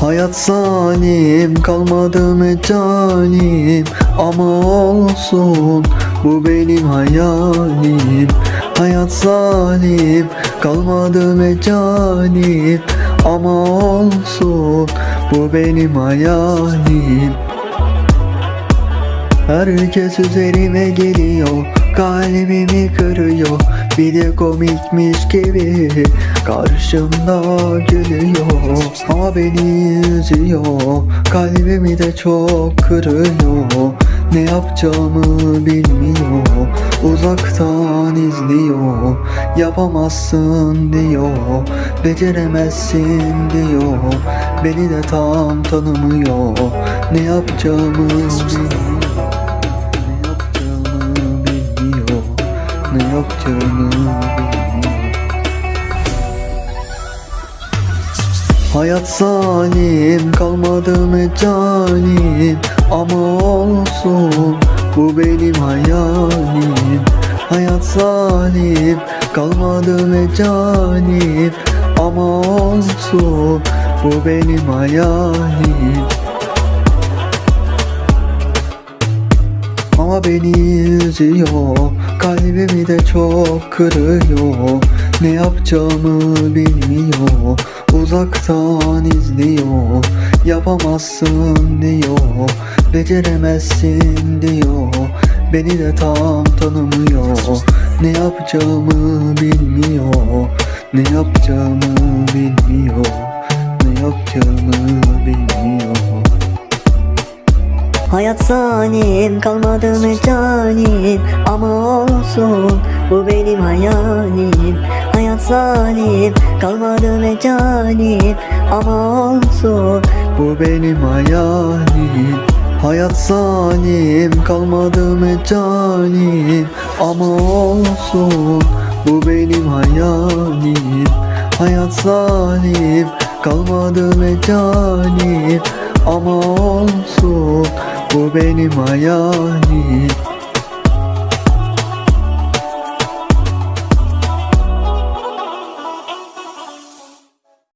Hayat zalim kalmadı mecalim Ama olsun bu benim hayalim. Hayat zalim kalmadı mecalim Ama olsun bu benim hayalim. Herkes üzerime geliyor Kalbimi kırıyor Bir de komikmiş gibi Karşımda gülüyor. Ama beni üzüyor Kalbimi de çok kırıyor. Ne yapacağımı bilmiyor Uzaktan izliyor. Yapamazsın diyor Beceremezsin diyor. Beni de tam tanımıyor Ne yapacağımı bilmiyor Hayat zalim kalmadı mecalim Ama olsun bu benim hayalim. Hayat zalim kalmadı mecalim Ama olsun bu benim hayalim Ama beni üzüyor Kalbimi de çok kırıyor. Ne yapacağımı bilmiyor Uzaktan izliyor. Yapamazsın diyor Beceremezsin diyor. Beni de tam tanımıyor. Ne yapacağımı bilmiyor Ne yapacağımı bilmiyor. Ne yapacağımı bilmiyor Hayat zalim kalmadı mecalim Ama olsun bu benim hayalim. Hayat zalim kalmadı mecalim Ama olsun Bu benim hayalim. Hayat zalim kalmadı mecalim Ama olsun bu benim hayalim. Hayat zalim kalmadı mecalim Ama olsun bu benim hayalim